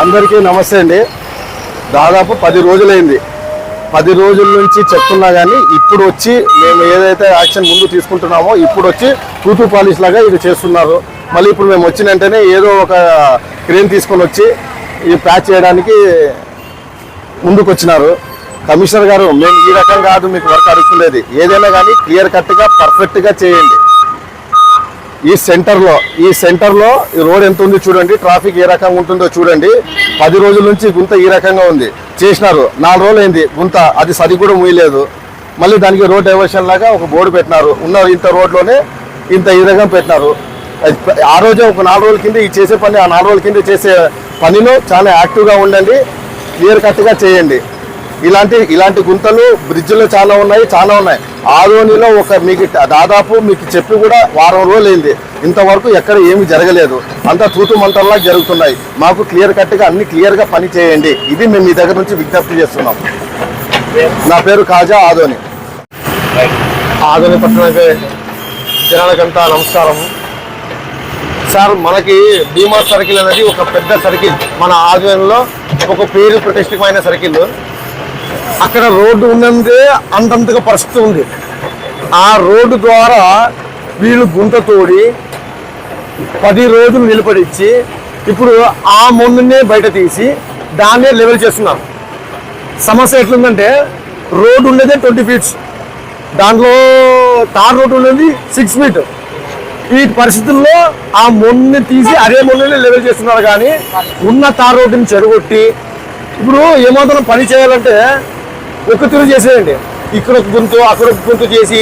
అందరికీ నమస్తే అండి. దాదాపు పది రోజులైంది. పది రోజుల నుంచి చెప్తున్నా కానీ ఇప్పుడు వచ్చి మేము ఏదైతే యాక్షన్ ముందు తీసుకుంటున్నామో ఇప్పుడు వచ్చి టూతూ పాలిష్ లాగా ఇది చేస్తున్నారు. మళ్ళీ ఇప్పుడు మేము వచ్చిన వెంటనే ఏదో ఒక క్రేన్ తీసుకొని వచ్చి ఈ ప్యాచ్ చేయడానికి ముందుకు వచ్చినారు కమిషనర్ గారు మేము ఈ రకం కాదు మీకు వర్క్ అడుగుతుండేది. ఏదైనా కానీ క్లియర్ కట్గా పర్ఫెక్ట్గా చేయండి. ఈ సెంటర్లో ఈ సెంటర్లో ఈ రోడ్ ఎంత ఉంది చూడండి ట్రాఫిక్ ఏ రకంగా ఉంటుందో చూడండి. పది రోజుల నుంచి గుంత ఈ రకంగా ఉంది. చేసినారు. నాలుగు రోజులు అయింది గుంత. అది సరి కూడా ముయ్యలేదు మళ్ళీ దానికి రోడ్ డైవర్షన్ లాగా ఒక బోర్డు పెట్టినారు. ఉన్న ఇంత రోడ్లోనే ఇంత ఈ రకం పెట్టినారు. ఆ రోజే ఒక నాలుగు రోజుల కింద ఈ చేసే పని ఆ నాలుగు రోజుల కింద చేసే పనిలో చాలా యాక్టివ్గా ఉండండి. క్లియర్ కట్గా చేయండి. ఇలాంటి ఇలాంటి గుంతలు బ్రిడ్జ్లో చాలా ఉన్నాయి చాలా ఉన్నాయి. ఆదోనిలో ఒక మీకు దాదాపు మీకు చెప్పి కూడా వారం రోజులు అయింది ఇంతవరకు ఎక్కడ ఏమీ జరగలేదు. అంతా తూతు మంటల్లా జరుగుతున్నాయి. మాకు క్లియర్ కట్గా అన్ని క్లియర్గా పని చేయండి. ఇది మేము మీ దగ్గర నుంచి విజ్ఞప్తి చేస్తున్నాం. నా పేరు కాజా ఆదోని. ఆదోని పట్టణకే జనాలకంతా నమస్కారం. సార్ మనకి భీమా సర్కిల్ అనేది ఒక పెద్ద సర్కిల్. మన ఆధ్వర్యంలో ఒక పేరు ప్రతిష్టమైన సర్కిల్. అక్కడ రోడ్డు ఉన్నందుకే అంతంతగా పరిస్థితి ఉంది. ఆ రోడ్డు ద్వారా వీళ్ళు గుంత తోడి పది రోజులు నిలబడిచ్చి ఇప్పుడు ఆ మందునే బయట తీసి దాన్నే లెవెల్ చేస్తున్నారు. సమస్య ఎట్లుందంటే రోడ్డు ఉండేదే ట్వంటీ ఫీట్స్ దాంట్లో తార్ రోడ్డు ఉండేది సిక్స్ ఫీట్ ఈ పరిస్థితుల్లో ఆ మొన్ను తీసి అదే మొన్ననే లెవెల్ చేస్తున్నారు కానీ ఉన్న తార్ రోడ్డుని చెడగొట్టి ఇప్పుడు ఏమాత్రం పని చేయాలంటే ఒక తిరుగు చేసేయండి. ఇక్కడ ఒక గుంతు అక్కడ ఒక గుంతు చేసి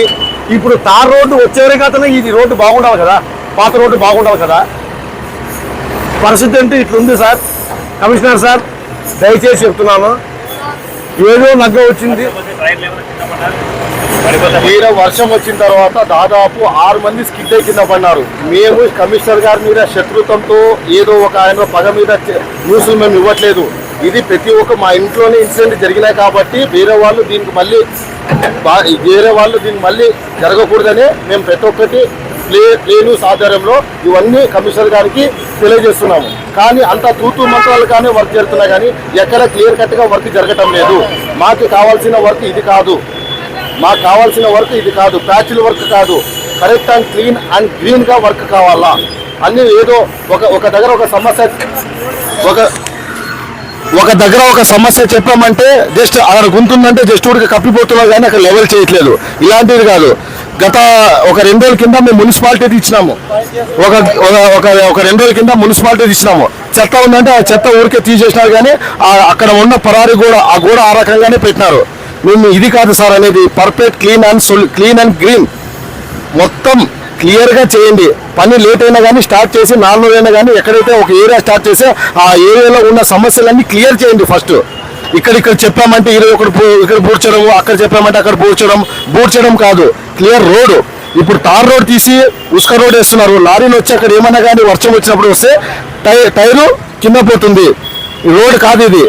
ఇప్పుడు తార్ రోడ్డు వచ్చేవరే కాకుండా ఇది రోడ్డు బాగుండాలి కదా. పాత రోడ్డు బాగుండాలి కదా. పరిస్థితి అంటే ఇట్లుంది సార్. కమిషనర్ సార్ దయచేసి చెప్తున్నాను. ఏదో నగ్గ వచ్చింది. మీరు వర్షం వచ్చిన తర్వాత దాదాపు ఆరు మంది స్కిడ్ అయి కింద పడినారు మేము కమిషనర్ గారి మీద శత్రుత్వంతో ఏదో ఒక ఆయన పగ మీద న్యూస్లు మేము ఇవ్వట్లేదు. ఇది ప్రతి ఒక్క మా ఇంట్లోనే ఇన్సిడెంట్ జరిగినాయి కాబట్టి వేరే వాళ్ళు దీనికి మళ్ళీ వేరే వాళ్ళు దీనికి మళ్ళీ జరగకూడదని మేము ప్రతి ఒక్కటి ప్లే ప్లేన్యూస్ ఆధ్వర్యంలో ఇవన్నీ కమిషనర్ గారికి తెలియజేస్తున్నాము. కానీ అంత తూతూ మంత్రాలు కానీ వర్క్ జరుగుతున్నాయి కానీ ఎక్కడ క్లియర్ కట్గా వర్క్ జరగటం లేదు. మాకు కావాల్సిన వర్క్ ఇది కాదు. మాకు కావాల్సిన వర్క్ ఇది కాదు. ప్యాచ్ల వర్క్ కాదు. కరెక్ట్ అండ్ క్లీన్ అండ్ గ్రీన్గా వర్క్ కావాలా? అన్నీ ఏదో ఒక ఒక దగ్గర ఒక సమస్య ఒక ఒక దగ్గర ఒక సమస్య చెప్పామంటే జస్ట్ అక్కడ గుంతుందంటే జస్ట్ ఊరికి కప్పిపోతున్నా కానీ అక్కడ లెవెల్ చేయట్లేదు. ఇలాంటిది కాదు. గత ఒక రెండు రోజుల కింద మేము మున్సిపాలిటీ ఇచ్చినాము. ఒక ఒక- ఒక రెండు రోజుల కింద మున్సిపాలిటీ ఇచ్చినాము. చెత్త ఉందంటే ఆ చెత్త ఊరికే తీసేసినారు కానీ అక్కడ ఉన్న పరారి గోడ ఆ గోడ ఆ రకంగానే పెట్టినారు. మేము ఇది కాదు సార్ అనేది perfect clean and clean and green మొత్తం క్లియర్గా చేయండి. పని లేట్ అయినా కానీ స్టార్ట్ చేసి నాలుగు అయినా కానీ ఎక్కడైతే ఒక ఏరియా స్టార్ట్ చేస్తే ఆ ఏరియాలో ఉన్న సమస్యలన్నీ క్లియర్ చేయండి ఫస్ట్. ఇక్కడ ఇక్కడ చెప్పామంటే ఈరోజు ఒకటి ఇక్కడ పూడ్చడం అక్కడ చెప్పామంటే అక్కడ పూడ్చడం పూడ్చడం కాదు. Clear road. ఇప్పుడు తార్ రోడ్ తీసి ఉస్క రోడ్ వేస్తున్నారు. లారీలు వచ్చి అక్కడ ఏమన్నా కానీ వర్షం వచ్చినప్పుడు వస్తే టై టైరు కింద పోతుంది. రోడ్ కాదు ఇది.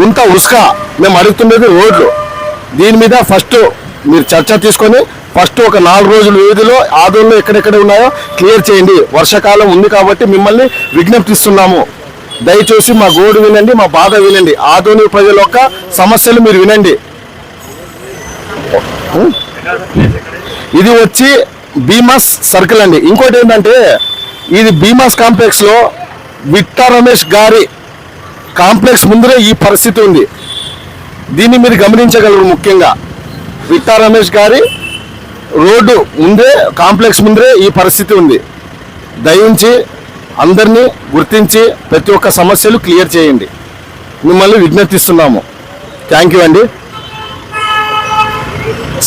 గుంత ఉస్క. మేము అడుగుతుండేది రోడ్లు. దీని మీద ఫస్ట్ మీరు చర్చ తీసుకొని ఫస్ట్ ఒక నాలుగు రోజుల వ్యవధిలో ఆదోళనలో ఎక్కడెక్కడ ఉన్నాయో క్లియర్ చేయండి. వర్షాకాలం ఉంది కాబట్టి మిమ్మల్ని విజ్ఞప్తిస్తున్నాము. దయచేసి మా గోడు వినండి మా బాధ వినండి. ఆధునిక ప్రజల యొక్క సమస్యలు మీరు వినండి. ఇది వచ్చి భీమాస్ సర్కిల్ అండి. ఇంకోటి ఏంటంటే ఇది భీమాస్ కాంప్లెక్స్లో విట్టా రమేష్ గారి కాంప్లెక్స్ ముందరే ఈ పరిస్థితి ఉంది. దీన్ని మీరు గమనించగలరు ముఖ్యంగా. విట్టా రమేష్ గారి రోడ్డు ముందే కాంప్లెక్స్ ముందే ఈ పరిస్థితి ఉంది. దయించి అందరినీ గుర్తించి ప్రతి ఒక్క సమస్యలు క్లియర్ చేయండి. మిమ్మల్ని విజ్ఞప్తిస్తున్నాము. థ్యాంక్ యూ అండి.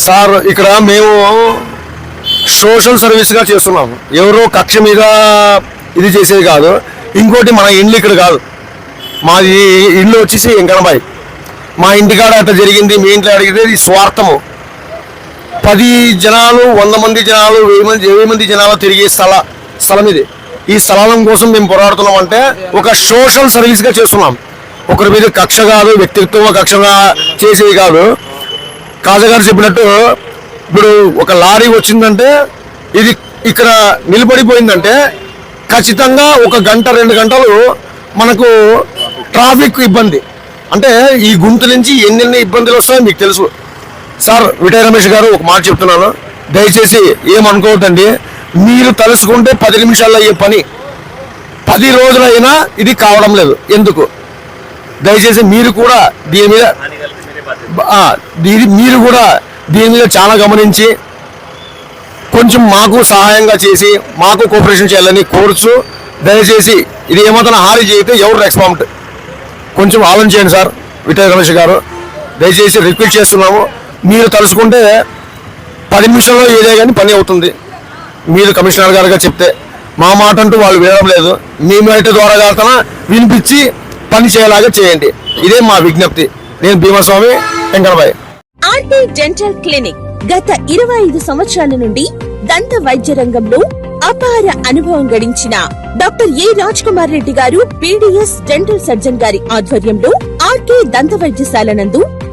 సార్ ఇక్కడ మేము సోషల్ సర్వీస్గా చేస్తున్నాము ఎవరో కక్ష మీద ఇది చేసేది కాదు. ఇంకోటి మన ఇండ్లు ఇక్కడ కాదు. మాది ఇల్లు వచ్చేసి వెంకనబాయి మా ఇంటికాడ అట్లా జరిగింది మీ ఇంట్లో అడిగితే ఇది స్వార్థము. పది జనాలు వంద మంది జనాలు వెయ్యి మంది వెయ్యి మంది జనాలు తిరిగే స్థల స్థలం ఇది. ఈ స్థలం కోసం మేము పోరాడుతున్నాం అంటే ఒక సోషల్ సర్వీస్గా చేస్తున్నాం. ఒకరి మీద కక్ష కాదు వ్యక్తిత్వ కక్షగా చేసేవి కాదు. కాజగారు చెప్పినట్టు ఇప్పుడు ఒక లారీ వచ్చిందంటే ఇది ఇక్కడ నిలబడిపోయిందంటే ఖచ్చితంగా ఒక గంట రెండు గంటలు మనకు ట్రాఫిక్ ఇబ్బంది. అంటే ఈ గుంత నుంచి ఎన్నెన్ని ఇబ్బందులు వస్తాయో మీకు తెలుసు. సార్ విటయ రమేష్ గారు ఒక మాట చెప్తున్నాను. దయచేసి ఏమనుకోవద్దండి. మీరు తలుసుకుంటే పది నిమిషాల్లో అయ్యే పని. పది రోజులైనా ఇది కావడం లేదు. ఎందుకు? దయచేసి మీరు కూడా దీని మీద దీని మీరు కూడా దీని మీద చాలా గమనించి కొంచెం మాకు సహాయంగా చేసి మాకు కోఆపరేషన్ చేయాలని కోరుచు దయచేసి ఇది ఏమాత్రం హాని చేయితే ఎవరు రెస్పాండ్? కొంచెం ఆలోచించండి సార్ విటయ రమేష్ గారు. దయచేసి రిక్వెస్ట్ చేస్తున్నాము. మీరు తలుసుకుంటే పది నిమిషంలో ఏదే కానీ పని అవుతుంది. మీరు కమిషనర్ గారుగా చెప్తే మా మాట అంటూ వాళ్ళు వినడం లేదు. మీ మెరిట్ ద్వారా కాక వినిపించి పని చేయలాగా చేయండి. ఇదే మా విజ్ఞప్తి. నేను Bhimaswami Venkatabai RT dental clinic గత ఇరవై ఐదు సంవత్సరాల నుండి దంత వైద్య రంగంలో అపార అనుభవం గడించిన doctor A Raj Kumar Reddy garu BDS dental surgeon గారి ఆధ్వర్యంలో ఆర్కే దంత వైద్యశాల నందు